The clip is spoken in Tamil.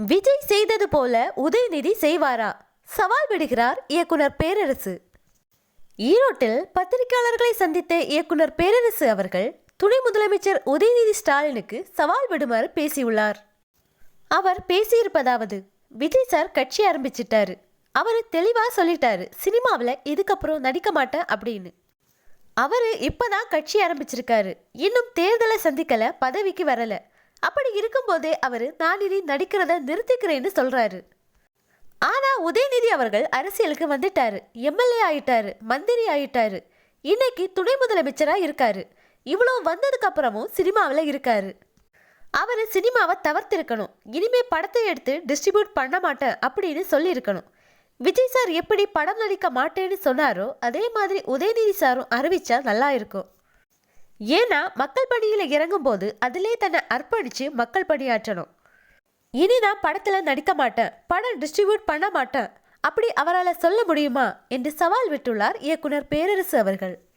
விஜய் செய்தது போல உதயநிதி செய்வாரா? சவால் விடுகிறார் இயக்குனர் பேரரசு. ஈரோட்டில் பத்திரிகையாளர்களை சந்தித்த இயக்குனர் பேரரசு அவர்கள் துணை முதலமைச்சர் உதயநிதி ஸ்டாலினுக்கு சவால் விடுமாறு பேசியுள்ளார். அவர் பேசியிருப்பதாவது விஜய் சார் கட்சி ஆரம்பிச்சிட்டாரு. அவர் தெளிவாக சொல்லிட்டாரு சினிமாவில் இதுக்கப்புறம் நடிக்க மாட்டேன் அப்படின்னு. அவர் இப்போதான் கட்சி ஆரம்பிச்சிருக்காரு. இன்னும் தேர்தலை சந்திக்கலை பதவிக்கு வரலை. அப்படி இருக்கும்போதே அவர் நான் இனி நடிக்கிறத நிறுத்திக்கிறேன்னு சொல்கிறாரு ஆனால் உதயநிதி அவர்கள் அரசியலுக்கு வந்துட்டாரு. எம்எல்ஏ ஆயிட்டாரு மந்திரி ஆயிட்டாரு. இன்னைக்கு துணை முதலமைச்சராக இருக்காரு. இவ்வளோ வந்ததுக்கு அப்புறமும் சினிமாவில் இருக்காரு. அவர் சினிமாவை தவிர்த்திருக்கணும். இனிமே படத்தை எடுத்து டிஸ்ட்ரிபியூட் பண்ண மாட்டேன் அப்படின்னு சொல்லியிருக்கணும். விஜய் சார் எப்படி படம் நடிக்க மாட்டேன்னு சொன்னாரோ அதே மாதிரி உதயநிதி சாரும் அறிவிச்சா நல்லா இருக்கும். ஏன்னா மக்கள் பணியில் இறங்கும்போது அதிலே தன்னை அர்ப்பணித்து மக்கள் பணியாற்றணும். இனி நான் படத்தில் நடிக்க மாட்டேன் படம் டிஸ்ட்ரிபியூட் பண்ண மாட்டேன். அப்படி அவரால் சொல்ல முடியுமா? என்று சவால் விட்டுள்ளார் இயக்குனர் பேரரசு அவர்கள்.